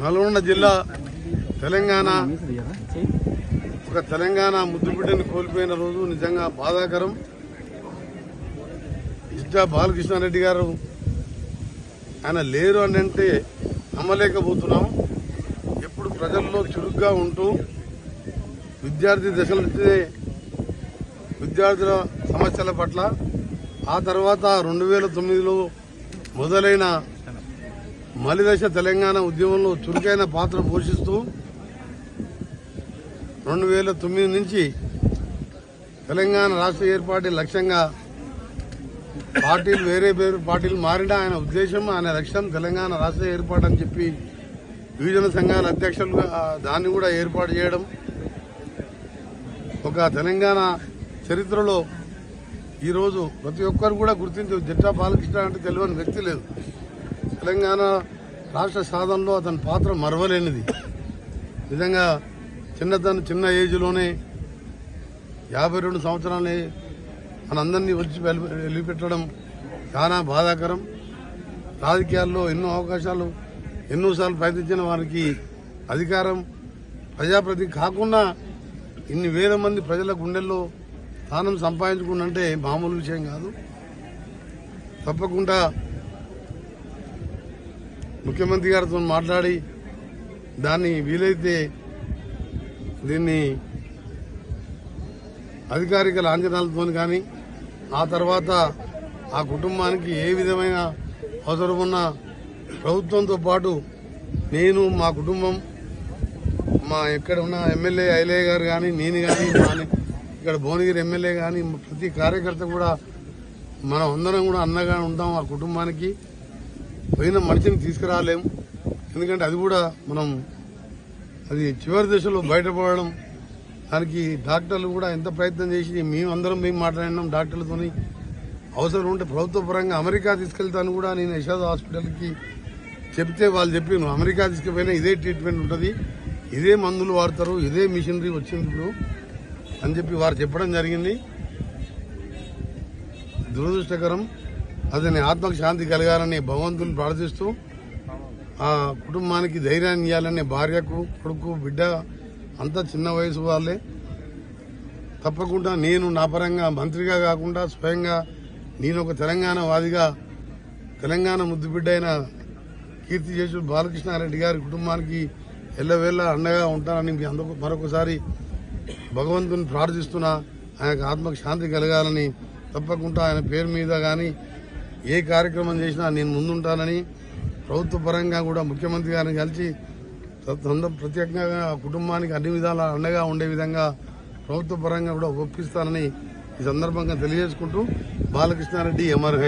నల్గొండ జిల్లా తెలంగాణ. ఒక తెలంగాణ ముద్దుబిడ్డను కోల్పోయిన రోజు నిజంగా బాధాకరం. ఇష్ట బాలకృష్ణారెడ్డి గారు ఆయన లేరు అని అంటే నమ్మలేకపోతున్నాం. ఎప్పుడు ప్రజల్లో చురుగ్గా ఉంటూ విద్యార్థి దశల నుంచే విద్యార్థుల సమస్యల పట్ల ఆ తర్వాత రెండు వేల తొమ్మిదిలో మొదలైన మలిదశ తెలంగాణ ఉద్యమంలో చురుకైన పాత్ర పోషిస్తూ రెండు వేల తొమ్మిది నుంచి తెలంగాణ రాష్ట్ర ఏర్పాటు లక్ష్యంగా పార్టీలు వేరే వేరే పార్టీలు మారినా ఆయన ఉద్దేశం ఆయన లక్ష్యం తెలంగాణ రాష్ట్ర ఏర్పాటు అని చెప్పి గిరిజన సంఘాల అధ్యక్షులుగా దాన్ని కూడా ఏర్పాటు చేయడం. ఒక తెలంగాణ చరిత్రలో ఈరోజు ప్రతి ఒక్కరు కూడా గుర్తించే జట్టా బాలకృష్ణ అంటే తెలియని వ్యక్తి లేదు. తెలంగాణ రాష్ట్ర సాధనలో అతని పాత్ర మరవలేనిది. నిజంగా చిన్నతన చిన్న ఏజ్లోనే యాభై రెండు సంవత్సరాలే మనందరినీ వచ్చి వెళ్ళిపెట్టడం చాలా బాధాకరం. రాజకీయాల్లో ఎన్నో అవకాశాలు ఎన్నోసార్లు ప్రయత్నించిన వారికి అధికారం ప్రజాప్రతి కాకుండా ఇన్ని వేల మంది ప్రజల గుండెల్లో స్థానం సంపాదించుకుంటే మామూలు విషయం కాదు. తప్పకుండా ముఖ్యమంత్రి గారితో మాట్లాడి దాన్ని వీలైతే దీన్ని అధికారిక లాంఛనాలతో కానీ ఆ తర్వాత ఆ కుటుంబానికి ఏ విధమైన అవసరం ఉన్నా ప్రభుత్వంతో పాటు నేను మా కుటుంబం మా ఇక్కడ ఉన్న ఎమ్మెల్యే ఐలయ్య గారు కానీ నేను కానీ ఇక్కడ భువనగిరి ఎమ్మెల్యే కానీ ప్రతి కార్యకర్త కూడా మనం అందరం కూడా అన్నగా ఉంటాం ఆ కుటుంబానికి. పోయిన మనిషిని తీసుకురాలేం. ఎందుకంటే అది కూడా మనం అది చివరి దశలో బయటపడడం దానికి డాక్టర్లు కూడా ఎంత ప్రయత్నం చేసి మేము అందరం మేము మాట్లాడినాం డాక్టర్లతోని. అవసరం ఉంటే ప్రభుత్వ పరంగా అమెరికా తీసుకెళ్తాను కూడా నేను యశాద్ హాస్పిటల్కి చెప్తే వాళ్ళు చెప్పాను అమెరికా తీసుకుపోయినా ఇదే ట్రీట్మెంట్ ఉంటుంది ఇదే మందులు వాడతారు ఇదే మిషనరీ వచ్చింది ఇప్పుడు అని చెప్పి వారు చెప్పడం జరిగింది. దురదృష్టకరం అతని ఆత్మకు శాంతి కలగాలని భగవంతుని ప్రార్థిస్తూ ఆ కుటుంబానికి ధైర్యాన్ని ఇవ్వాలని భార్యకు కొడుకు బిడ్డ అంతా చిన్న వయసు వాళ్ళే. తప్పకుండా నేను నా పరంగా మంత్రిగా కాకుండా స్వయంగా నేను ఒక తెలంగాణ వాదిగా తెలంగాణ ముద్దుబిడ్డ అయిన కీర్తి చేసు బాలకృష్ణారెడ్డి గారి కుటుంబానికి ఎల్లవేళ అండగా ఉంటానని మీ అందరూ మరొకసారి భగవంతుని ప్రార్థిస్తున్నా ఆయనకు ఆత్మకు శాంతి కలగాలని తప్పకుండా ఆయన పేరు మీద కానీ ఏ కార్యక్రమం చేసినా నేను ముందుంటానని ప్రభుత్వ పరంగా కూడా ముఖ్యమంత్రి గారిని కలిసి ప్రత్యేకంగా కుటుంబానికి అన్ని విధాలా అండగా ఉండే విధంగా ప్రభుత్వ పరంగా కూడా ఒప్పిస్తానని ఈ సందర్భంగా తెలియజేసుకుంటూ బాలకృష్ణారెడ్డి ఎంఆర్